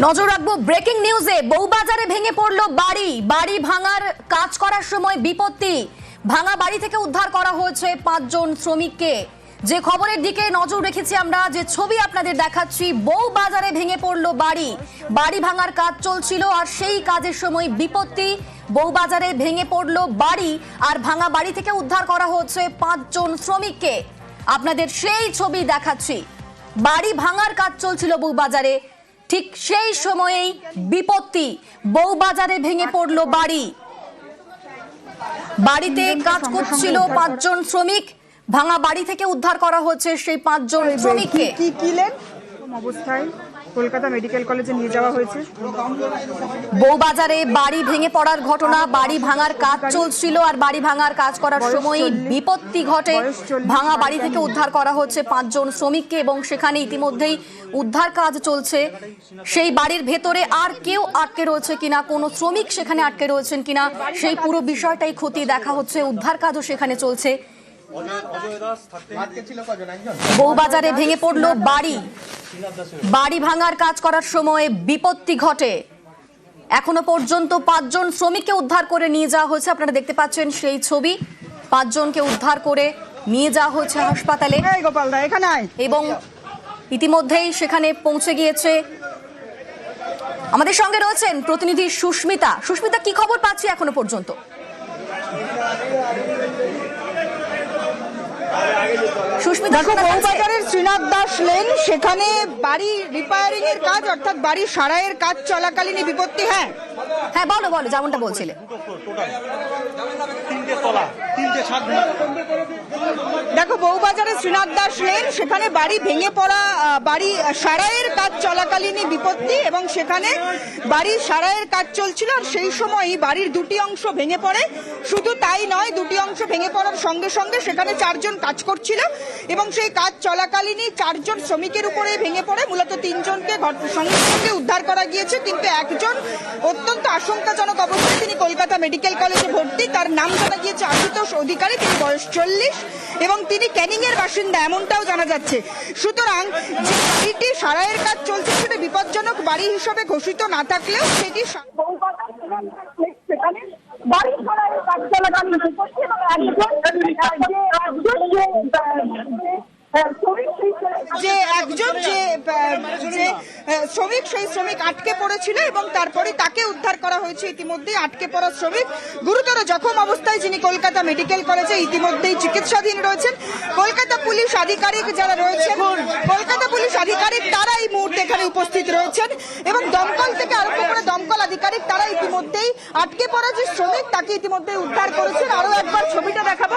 নজর রাখব ব্রেকিং নিউজে বউবাজারে ভেঙে পড়ল বাড়ি। বাড়ি ভাঙার কাজ করার সময় বিপত্তি। ভাঙা বাড়ি থেকে উদ্ধার করা হয়েছে পাঁচজন শ্রমিককে। যে খবরের দিকে নজর রেখেছি আমরা, যে ছবি আপনাদের দেখাচ্ছি বউ বাজারে ভেঙে পড়ল বাড়ি। বাড়ি ভাঙার কাজ চলছিল আর সেই কাজের সময় বিপত্তি। বউবাজারে ভেঙে পড়ল বাড়ি আর ভাঙা বাড়ি থেকে উদ্ধার করা হচ্ছে পাঁচজন শ্রমিককে। আপনাদের সেই ছবি দেখাচ্ছি। বাড়ি ভাঙার কাজ চলছিল বউবাজারে। ঠিক সেই সময়েই বিপত্তি বউবাজারে ভেঙে পড়ল বাড়ি। বাড়িতে কাজ করছিল পাঁচজন শ্রমিক। ভাঙা বাড়ি থেকে উদ্ধার করা হচ্ছে সেই পাঁচজন শ্রমিককে। কি কিলেন? অবস্থায় কলকাতা মেডিকেল কলেজে নিয়ে যাওয়া হয়েছে। বউবাজারে বাড়ি ভেঙে পড়ার ঘটনা বাড়ি ভাঙার কাজ চলছিল আর বাড়ি ভাঙার কাজ করার বয়স সময় বিপত্তি ঘটে। ভাঙা বাড়ি থেকে উদ্ধার করা হচ্ছে পাঁচজন শ্রমিককে এবং সেখানে ইতিমধ্যেই উদ্ধার কাজ চলছে। সেই বাড়ির ভেতরে আর কেউ আটকে রয়েছে কিনা কোনো শ্রমিক সেখানে আটকে রয়েছেন কিনা সেই পুরো বিষয়টাই খতিয়ে দেখা হচ্ছে। উদ্ধার কাজও সেখানে চলছে। বউবাজারে ভেঙে পড়ল বাড়ি। বাড়ি ভাঙার কাজ করার সময় বিপত্তি ঘটে। এখনও পর্যন্ত পাঁচজন শ্রমিককে উদ্ধার করে নিয়ে যাওয়া হয়েছে। আপনারা দেখতে পাচ্ছেন সেই ছবি। পাঁচজনকে উদ্ধার করে নিয়ে যাওয়া হয়েছে হাসপাতালে। এবং ইতিমধ্যেই সেখানে পৌঁছে গিয়েছে। আমাদের সঙ্গে রয়েছেন প্রতিনিধি সুস্মিতা। সুস্মিতা কি খবর পাচ্ছি এখনও পর্যন্ত? দেখো বউবাজারের শ্রীনাথ দাস লেন সেখানে বাড়ি রিপেয়ারিং এর কাজ অর্থাৎ বাড়ি সারাইয়ের কাজ চলাকালীনই বিপত্তি হ্যাঁ? হ্যাঁ বলো বলো যেমনটা বলছিলে। দেখো বউবাজারে শ্রীনাথ দাস লেন সেখানে বাড়ি ভেঙে পড়া বাড়ি সারাইয়ের কাজ চলাকালীনই বিপত্তি এবং সেখানে বাড়ির সারাইয়ের কাজ চলছিল আর সেই সময়ই বাড়ির দুটি অংশ ভেঙে পড়ে। শুধু তাই নয় দুটি অংশ ভেঙে পড়ার সঙ্গে সঙ্গে সেখানে চারজন কাজ করছিল এবং সেই কাজ চলাকালীনই চারজন শ্রমিকের উপরে ভেঙে পড়ে। মূলত তিনজনকে সঙ্গে উদ্ধার করা গিয়েছে। কিন্তু একজন অত্যন্ত আশঙ্কাজনক অবস্থায় তিনি কলকাতা মেডিকেল কলেজে ভর্তি। তার নাম জানা গিয়েছে আশুতোষ অধিকারী। তিনি বয়স চল্লিশ এবং তিনি ক্যানিং এর বাসিন্দা এমনটাও জানা যাচ্ছে। সুতরাং যে বাড়িটি সারাইয়ের কাজ চলছে সেটা বিপজ্জনক বাড়ি হিসেবে ঘোষিত না থাকলেও সেটি বাড়ি ছাড়াই কাজ চলাকালীন এবং একজন যে একজন যে যে শ্রমিক, সেই শ্রমিক আটকে পড়েছিল এবং তারপরে তাকে উদ্ধার করা হয়েছে। ইতিমধ্যেই আটকে পড়া শ্রমিক, গুরুতর জখম অবস্থায় যিনি কলকাতা মেডিকেল কলেজে ইতিমধ্যেই চিকিৎসাধীন রয়েছেন। কলকাতা পুলিশ আধিকারিক যারা রয়েছেন, কলকাতা পুলিশ আধিকারিক তারা এই মুহূর্তে এখানে উপস্থিত রয়েছেন এবং দমকল থেকে আরম্ভ করে দমকল আধিকারিক তারা ইতিমধ্যেই আটকে পড়া যে শ্রমিক, তাকে ইতিমধ্যেই উদ্ধার করেছেন। আরও একবার ছবিটা দেখাবো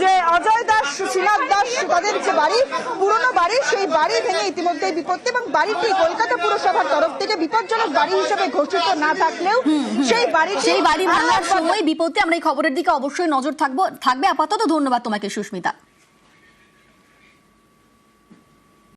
যে অজয় শ্রীনাথ দাস তাদের যে বাড়ি পুরনো বাড়ি সেই বাড়ি ভেঙে ইতিমধ্যে বিপত্তি এবং বাড়িটি কলকাতা পুরসভার তরফ থেকে বিপজ্জনক বাড়ি হিসেবে ঘোষিত না থাকলেও সেই বাড়ি সেই বাড়ি ভাঙার সময় বিপত্তি আমরা এই খবরের দিকে অবশ্যই নজর থাকব। থাকবে আপাতত। ধন্যবাদ তোমাকে সুস্মিতা।